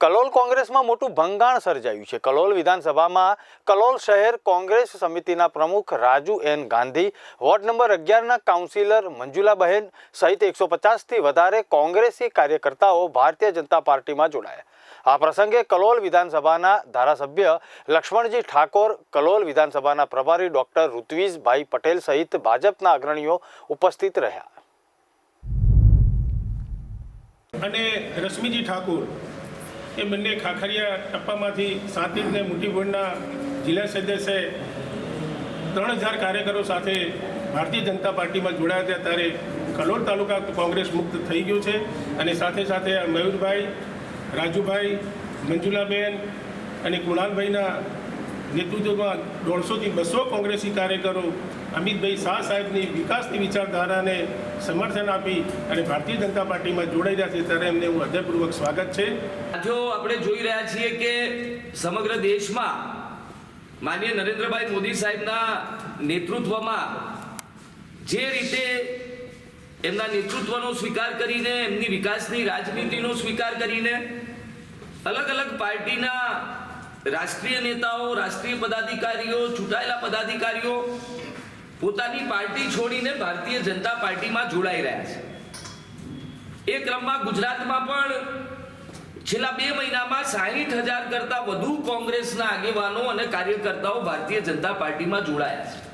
કલોલ કોંગ્રેસમાં મોટું ભંગાણ સર્જાયું છે. કલોલ વિધાનસભામાં કલોલ શહેર કોંગ્રેસ સમિતિના પ્રમુખ Raju N Gandhi, ward number અગિયારના councillor મંજુલાબહેન સહિત એકસો પચાસથી વધારે કોંગ્રેસી કાર્યકર્તાઓ ભારતીય જનતા પાર્ટીમાં જોડાયા. આ પ્રસંગે કલોલ વિધાનસભાના ધારાસભ્ય લક્ષ્મણજી ઠાકોર, કલોલ વિધાનસભાના પ્રભારી ડોક્ટર ઋત્વિજભાઈ પટેલ સહિત ભાજપના અગ્રણીઓ ઉપસ્થિત રહ્યા. અને રશ્મિજી ઠાકુર એ બંને ખાખરિયા ટપ્પામાંથી સાંતિજને મોટી જિલ્લા સદસ્યે ત્રણ હજાર કાર્યકરો સાથે ભારતીય જનતા પાર્ટીમાં જોડાયા હતા ત્યારે કલોલ તાલુકા કોંગ્રેસ મુક્ત થઈ ગયું છે અને સાથે સાથે મયુરભાઈ, રાજુભાઈ, મંજુલાબેન અને કુણાલભાઈના નેતૃત્વમાં દોઢસોથી બસો કોંગ્રેસી કાર્યકરો, અમિતભાઈ શાહ સાહેબની વિકાસની વિચારધારાને સમર્થન આપી અને ભારતીય જનતા પાર્ટીમાં જોડાઈ રહ્યા છે, ત્યારે એમને હું હૃદયપૂર્વક સ્વાગત છે. જો આપણે જોઈ રહ્યા છીએ કે સમગ્ર દેશમાં માનીય નરેન્દ્રભાઈ મોદી સાહેબના નેતૃત્વમાં જે રીતે એમના નેતૃત્વનો સ્વીકાર કરીને, એમની વિકાસની રાજનીતિનો સ્વીકાર કરીને અલગ અલગ પાર્ટીના રાષ્ટ્રીય નેતાઓ, રાષ્ટ્રીય પદાધિકારીઓ, ચૂંટાયેલા પદાધિકારીઓ પોતાની પાર્ટી છોડીને ભારતીય જનતા પાર્ટીમાં જોડાઈ રહ્યા છે. એ ક્રમમાં ગુજરાતમાં પણ છેલ્લા બે મહિનામાં સાહીઠ હજાર કરતા વધુ કોંગ્રેસના આગેવાનો અને કાર્યકર્તાઓ ભારતીય જનતા પાર્ટીમાં જોડાયા છે.